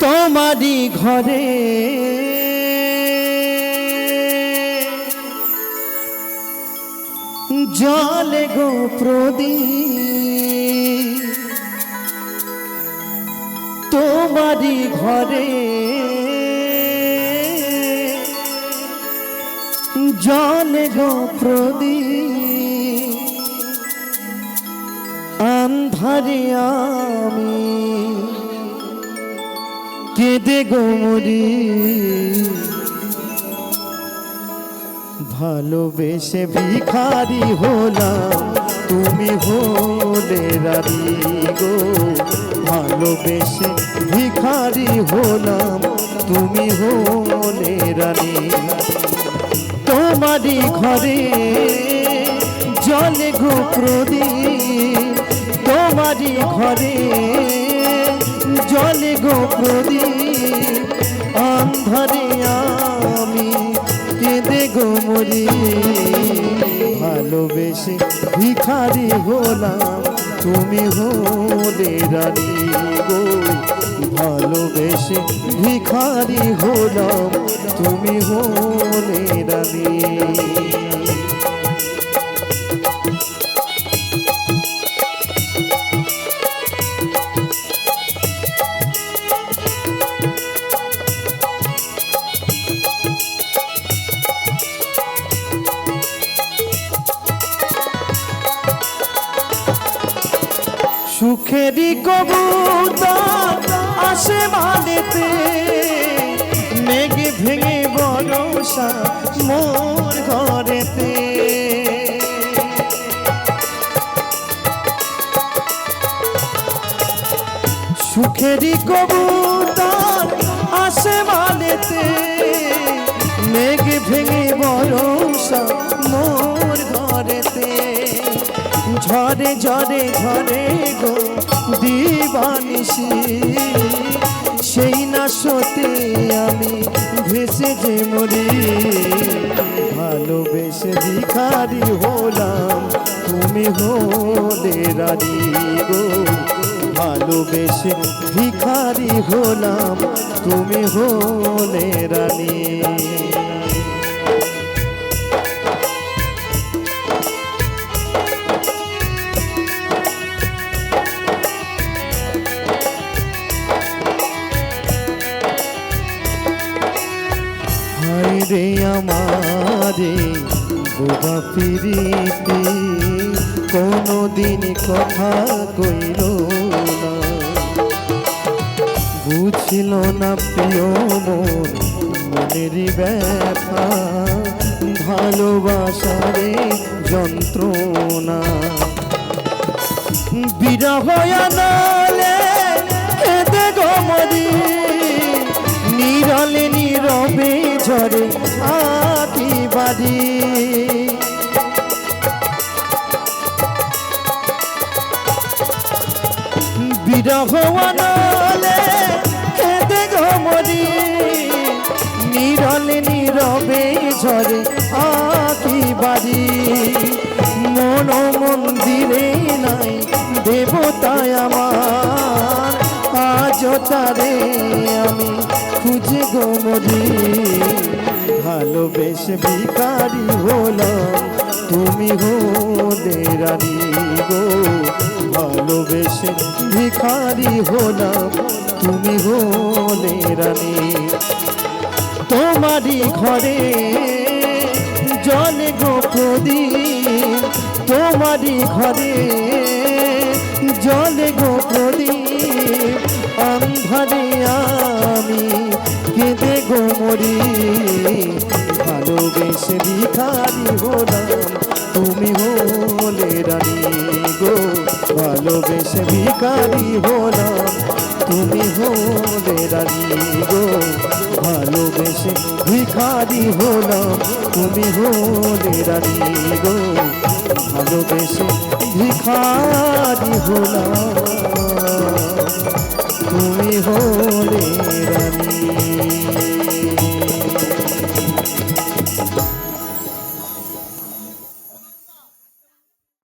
তোমারই ঘরে জলে গো প্রদীপ তোমারই ঘরে জলে গো প্রদীপ। আন্ধারে আমি। কেঁদে গোমরি ভালোবেসে ভিখারি হলাম, তুমি হলে রানী গো। ভালোবেসে ভিখারি হলাম, তুমি হলে রানী। তোমারই ঘরে জলে গো ঘরে। জলে গো প্রদীপ, অন্ধরে আমি কেঁদে গো মরি। ভালোবেসে ভিখারি হলাম, তুমি হলে রানী গো। ভালোবেসে ভিখারি হলাম, তুমি হলে রানী। সুখেরই কবুতর আসে মালেতে, মেঘে ভেঙে বরসা মোর ঘরেতে। সুখেরই কবুতর আসে মালেতে, মেঘে ভেঙে বরসা মোর ঝরে ঝরে ঝরে গো দিবানিসি সেই না সতে আমি ভেসে যে মরি। ভালোবেসে ভিখারি হলাম, তুমি হলে রানী গো। ভালোবেসে ভিখারি হলাম, তুমি হলে রানী। রে আমারে, বোবা প্রীতি কোনো দিন কথা কইল না। বুঝিল না প্রিয় মন মনেরই ব্যথা ভালোবাসারে যন্ত্রণা। বিরহ নালে বিরহ নালে কেঁদে গমরি নিরলে নীরবে ঝরে আটি বাড়ি। মন মন্দিরে নাই দেবতায় আমার। আজ তারে আমি খুঁজে গোমরি ভালোবেসে ভিকারি হলাম তুমি হলে রানী গো, ভালোবেসে ভিখারি হলাম। তুমি হলে রানী তোমারই ঘরে জলে গো প্রদীপ। তোমারই ঘরে জলে গো প্রদীপ। অন্ধারে আমি কেঁদে গো মরি। ভালোবেসে ভিখারি হলাম। তুমি হলে রানী গো, ভালোবেসে ভিখারি হলাম। তুমি হলে রানী গো, ভালোবেসে ভিখারি হলাম। তুমি হলে রানী গো, ভালোবেসে ভিখারি হলাম। তুমি হলে রানী।